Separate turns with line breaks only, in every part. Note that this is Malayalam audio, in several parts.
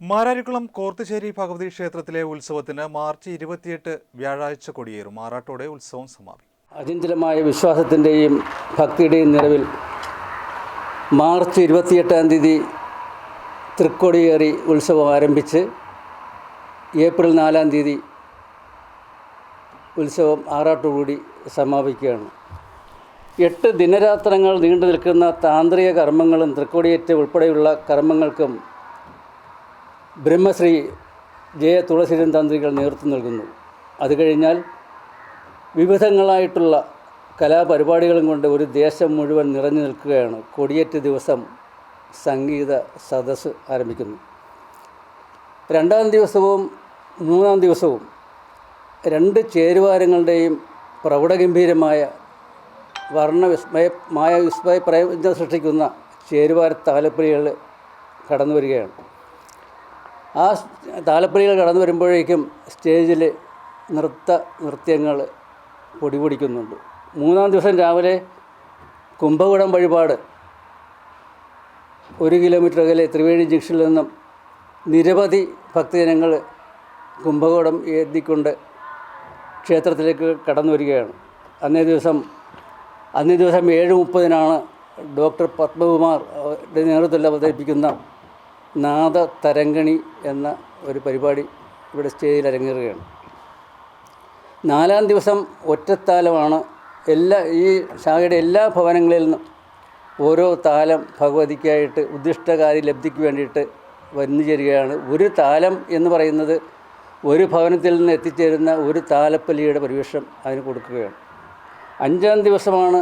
മാരാരിക്കുളം കോർത്തുശ്ശേരി ഭഗവതി ക്ഷേത്രത്തിലെ ഉത്സവത്തിന് മാർച്ച് ഇരുപത്തിയെട്ട് വ്യാഴാഴ്ച കൊടിയേറും. മാറാട്ടോടെ ഉത്സവം സമാപിക്കും.
അചഞ്ചലമായ വിശ്വാസത്തിന്റെയും ഭക്തിയുടെയും നിലവിൽ മാർച്ച് ഇരുപത്തിയെട്ടാം തീയതി തൃക്കൊടിയേറി ഉത്സവം ആരംഭിച്ച് ഏപ്രിൽ നാലാം തീയതി ഉത്സവം ആറാട്ടുകൂടി സമാപിക്കുകയാണ്. എട്ട് ദിനരാത്രങ്ങൾ നീണ്ടു നിൽക്കുന്ന താന്ത്രിക കർമ്മങ്ങളും തൃക്കൊടിയേറ്റ് ഉൾപ്പെടെയുള്ള കർമ്മങ്ങൾക്കും ബ്രഹ്മശ്രീ ജയ തുളസീരൻ തന്ത്രികൾ നേതൃത്വം നൽകുന്നു. അത് കഴിഞ്ഞാൽ വിവിധങ്ങളായിട്ടുള്ള കലാപരിപാടികളും കൊണ്ട് ഒരു ദേശം മുഴുവൻ നിറഞ്ഞു നിൽക്കുകയാണ്. കൊടിയേറ്റ് ദിവസം സംഗീത സദസ്സ് ആരംഭിക്കുന്നു. രണ്ടാം ദിവസവും മൂന്നാം ദിവസവും രണ്ട് ചേരുവാരങ്ങളുടെയും പ്രൗഢഗംഭീരമായ വർണവിസ്മയ മായ വിസ്മയ പ്രയോജനം സൃഷ്ടിക്കുന്ന ചേരുവാര താലപ്പൊലികൾ കടന്നു വരികയാണ് ആ താലപ്പൊലികൾ കടന്നു വരുമ്പോഴേക്കും സ്റ്റേജിൽ നൃത്ത നൃത്യങ്ങൾ പൊടിപൊടിക്കുന്നുണ്ട് മൂന്നാം ദിവസം രാവിലെ കുംഭകുടം വഴിപാട്. ഒരു കിലോമീറ്റർ അകലെ ത്രിവേണി ജംഗ്ഷനിൽ നിന്നും നിരവധി ഭക്തജനങ്ങൾ കുംഭകോടം എത്തിക്കൊണ്ട് ക്ഷേത്രത്തിലേക്ക് കടന്നു വരികയാണ്. അന്നേ ദിവസം അന്നേ ദിവസം ഏഴ് മുപ്പതിനാണ് ഡോക്ടർ പത്മകുമാർ നേതൃത്വത്തിൽ അവതരിപ്പിക്കുന്ന നാദ തരംഗണി എന്ന ഒരു പരിപാടി ഇവിടെ സ്റ്റേജിൽ അരങ്ങേറുകയാണ്. നാലാം ദിവസം ഒറ്റത്താലമാണ് എല്ലാ ഈ ശാഖയുടെ എല്ലാ ഭവനങ്ങളിൽ നിന്നും ഓരോ താലം ഭഗവതിക്കായിട്ട് ഉദ്ദിഷ്ടകാരി ലബ്ധിക്ക് വേണ്ടിയിട്ട് വന്നു ചേരുകയാണ്. ഒരു താലം എന്ന് പറയുന്നത് ഒരു ഭവനത്തിൽ നിന്ന് എത്തിച്ചേരുന്ന ഒരു താലപ്പലിയുടെ പരിവേഷം അതിന് കൊടുക്കുകയാണ്. അഞ്ചാം ദിവസമാണ്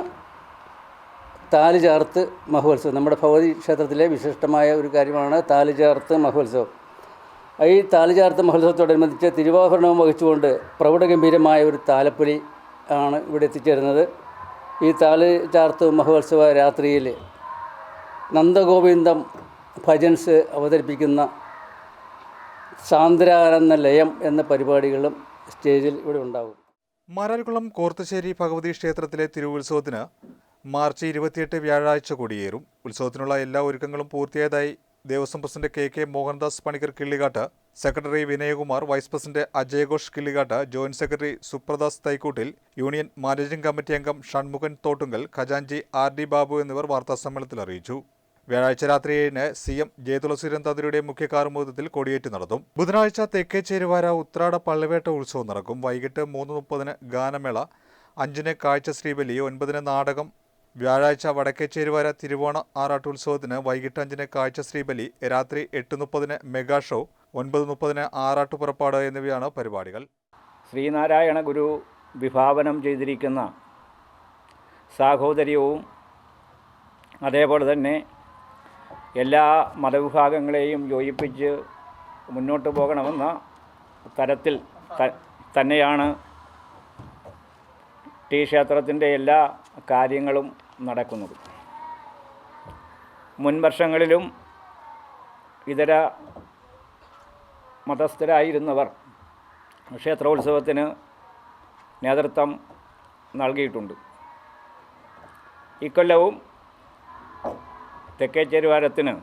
താലി ചേർത്ത് മഹോത്സവം. നമ്മുടെ ഭഗവതി ക്ഷേത്രത്തിലെ വിശിഷ്ടമായ ഒരു കാര്യമാണ് താലി ചേർത്ത് മഹോത്സവം. ഈ താലി ചേർത്ത് മഹോത്സവത്തോടനുബന്ധിച്ച് തിരുവാഭരണവും വഹിച്ചുകൊണ്ട് പ്രൗഢഗംഭീരമായ ഒരു താലപ്പൊലി ആണ് ഇവിടെ എത്തിച്ചേരുന്നത്. ഈ താലി ചാർത്ത് മഹോത്സവ രാത്രിയിൽ നന്ദഗോവിന്ദം ഭജൻസ് അവതരിപ്പിക്കുന്ന സാന്ദ്രാനന്ദ ലയം എന്ന പരിപാടികളും സ്റ്റേജിൽ ഇവിടെ ഉണ്ടാകും.
മാരാരിക്കുളം കോർത്തശ്ശേരി ഭഗവതി ക്ഷേത്രത്തിലെ തിരുവുത്സവത്തിന് മാർച്ച് ഇരുപത്തിയെട്ട് വ്യാഴാഴ്ച കൊടിയേറും. ഉത്സവത്തിനുള്ള എല്ലാ ഒരുക്കങ്ങളും പൂർത്തിയായതായി Devaswom president K K Mohandas Panicker Killikattu secretary Vinayakumar vice president അജയഘോഷ് Killikattu joint secretary Supradas Thaikkoottil union managing committee അംഗം ഷൺമുഖൻ തോട്ടുങ്കൽ ഖജാൻജി ആർ ഡി ബാബു എന്നിവർ വാർത്താസമ്മേളനത്തിൽ അറിയിച്ചു. വ്യാഴാഴ്ച രാത്രി ഏഴിന് സി എം ജയതുളസീരൻ തന്ത്രിയുടെ മുഖ്യ കാർമൂഹത്തിൽ കൊടിയേറ്റ് നടത്തും. ബുധനാഴ്ച തെക്കേ ചേരുവാര ഉത്രാട പള്ളിവേട്ട ഉത്സവം നടക്കും. വൈകിട്ട് മൂന്ന് മുപ്പതിന് ഗാനമേള അഞ്ചിന് കാഴ്ച ശ്രീബലി ഒൻപതിന് നാടകം വ്യാഴാഴ്ച വടക്കേ ചേരുവാര തിരുവോണ ആറാട്ടുത്സവത്തിന് വൈകിട്ട് അഞ്ചിന് കാഴ്ച ശ്രീബലി രാത്രി എട്ട് മുപ്പതിന് മെഗാ ഷോ ഒൻപത് മുപ്പതിന് ആറാട്ടു പുറപ്പാട് എന്നിവയാണ് പരിപാടികൾ.
ശ്രീനാരായണ ഗുരു വിഭാവനം ചെയ്തിരിക്കുന്ന സാഹോദര്യവും അതേപോലെ തന്നെ എല്ലാ മതവിഭാഗങ്ങളെയും യോജിപ്പിച്ച് മുന്നോട്ട് പോകണമെന്ന തരത്തിൽ തന്നെയാണ് ടി ക്ഷേത്രത്തിന്റെ എല്ലാ കാര്യങ്ങളും നടക്കുന്നത്. മുൻവർഷങ്ങളിലും ഇതര മതസ്ഥരായിരുന്നവർ ക്ഷേത്രോത്സവത്തിന് നേതൃത്വം നൽകിയിട്ടുണ്ട്. ഇക്കൊല്ലവും തെക്കേ ചെരുവാരത്തിന്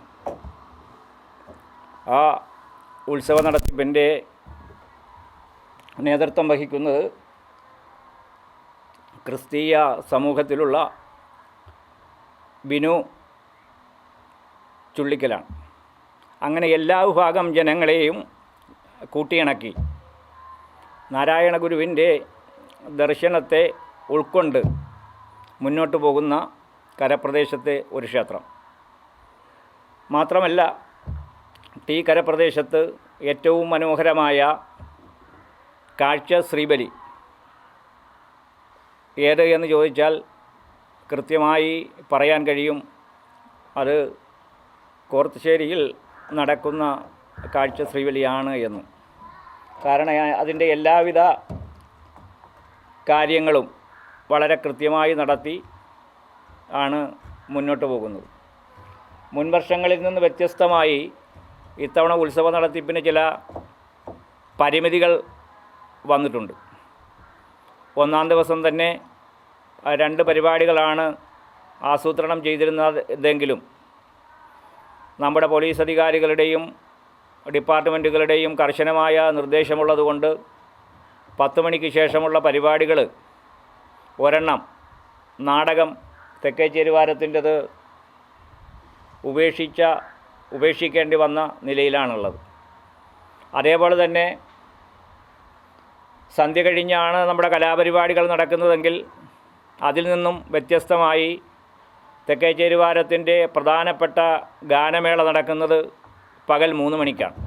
ആ ഉത്സവ നടത്തിപ്പിന്റെ നേതൃത്വം വഹിക്കുന്നത് ക്രിസ്തീയ സമൂഹത്തിലുള്ള ബിനു ചുള്ളിക്കലാണ്. അങ്ങനെ എല്ലാ വിഭാഗം ജനങ്ങളെയും കൂട്ടിയിണക്കി. നാരായണ ഗുരുവിന്റെ ദർശനത്തെ ഉൾക്കൊണ്ട് മുന്നോട്ട് പോകുന്ന കരപ്രദേശത്തെ ഒരു ക്ഷേത്രം. മാത്രമല്ല ഈ കരപ്രദേശത്ത് ഏറ്റവും മനോഹരമായ കാഴ്ച ശ്രീബലി. ഏത് എന്ന് ചോദിച്ചാൽ കൃത്യമായി പറയാൻ കഴിയും. അത് കോർത്തുശ്ശേരിയിൽ നടക്കുന്ന കാഴ്ച ശ്രീവലിയാണ് എന്ന്. കാരണം അതിന്റെ എല്ലാവിധ കാര്യങ്ങളും വളരെ കൃത്യമായി നടത്തി ആണ് മുന്നോട്ട് പോകുന്നത്. മുൻ വർഷങ്ങളിൽ നിന്ന് വ്യത്യസ്തമായി ഇത്തവണ ഉത്സവ നടത്തിപ്പിന് ചില പരിമിതികൾ വന്നിട്ടുണ്ട്. ഒന്നാം ദിവസം തന്നെ രണ്ട് പരിപാടികളാണ് ആസൂത്രണം ചെയ്തിരുന്നതെങ്കിലും നമ്മുടെ പോലീസ് അധികാരികളുടെയും ഡിപ്പാർട്ട്മെന്റുകളുടെയും കർശനമായ നിർദ്ദേശമുള്ളതുകൊണ്ട് പത്ത് മണിക്ക് ശേഷമുള്ള പരിപാടികൾ ഒരെണ്ണം നാടകം തെക്കേ ചേരുവാരത്തിന്റെത് ഉപേക്ഷിച്ച ഉപേക്ഷിക്കേണ്ടി വന്ന നിലയിലാണുള്ളത്. അതേപോലെ തന്നെ സന്ധ്യ കഴിഞ്ഞാണ് നമ്മുടെ കലാപരിപാടികൾ നടക്കുന്നതെങ്കിൽ അതിൽ നിന്നും വ്യത്യസ്തമായി തെക്കേ ചേരുവാരത്തിന്റെ പ്രധാനപ്പെട്ട ഗാനമേള നടക്കുന്നത് പകൽ മൂന്ന് മണിക്കാണ്.